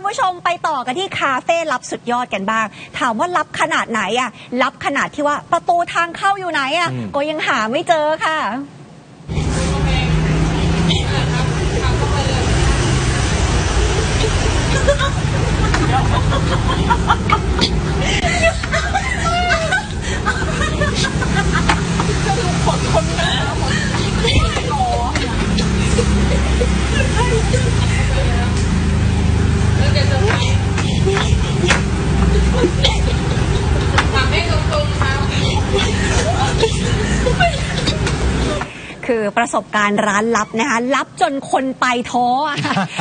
คุณผู้ชมไปต่อกันที่คาเฟ่ลับสุดยอดกันบ้าง ถามว่าลับขนาดไหนอะลับขนาดที่ว่าประตูทางเข้าอยู่ไหนอะอืมก็ยังหาไม่เจอค่ะ คือประสบการณ์ร้านลับนะคะลับจนคนไปท้ออะ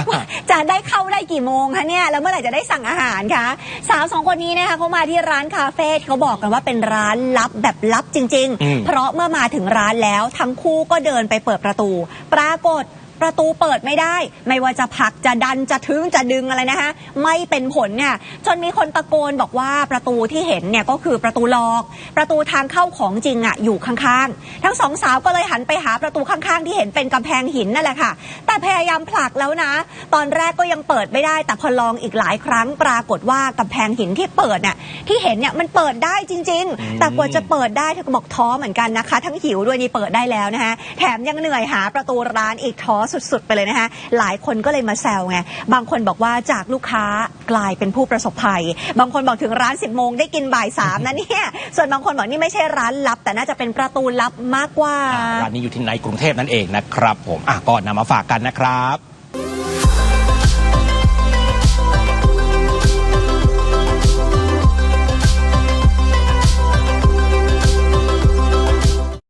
ว่าจะได้เข้าได้กี่โมงคะเนี่ยแล้วเมื่อไหร่จะได้สั่งอาหารคะสาวสองคนนี้นะคะเขามาที่ร้านคาเฟ่ที่เขาบอกกันว่าเป็นร้านลับแบบลับจริงอืมๆเพราะเมื่อมาถึงร้านแล้วทั้งคู่ก็เดินไปเปิดประตู ปรากฏ ประตูเปิดไม่ได้ ไม่ว่าจะผลักจะดันจะทึงจะดึงอะไรนะคะไม่เป็นผลเนี่ยจนมีคนตะโกนบอกว่าประตูที่เห็นเนี่ยก็คือประตูหลอก ประตูทางเข้าของจริงอะอยู่ข้างๆ ทั้งสองสาวก็เลยหันไปหาประตูข้างๆ ที่เห็นเป็นกำแพงหินนั่นแหละค่ะ แต่พยายามผลักแล้วนะ ตอนแรกก็ยังเปิดไม่ได้ แต่พอลองอีกหลายครั้งปรากฏว่ากำแพงหินที่เปิดเนี่ยที่เห็นเนี่ยมันเปิดได้จริง ๆ แต่กว่าจะเปิดได้เธอก็บอกท้อเหมือนกันนะคะ ทั้งหิวด้วยนี่เปิดได้แล้วนะคะแถมยังเหนื่อยหาประตูร้านอีกท้อสุดๆ ไปเลยนะคะหลายคนก็เลยมาแซวไงบางคนบอกว่าจากลูกค้ากลายเป็นผู้ประสบภัย บางคนบอกถึงร้าน 10โมงได้กินบ่ายสามนะเนี่ยส่วนบางคนบอกนี่ไม่ใช่ร้านลับ แต่น่าจะเป็นประตูลับมากกว่าอ่าร้านนี้อยู่ที่ในกรุงเทพนั่นเองนะครับ ผมอะก่อนนำมาฝากกันนะครับ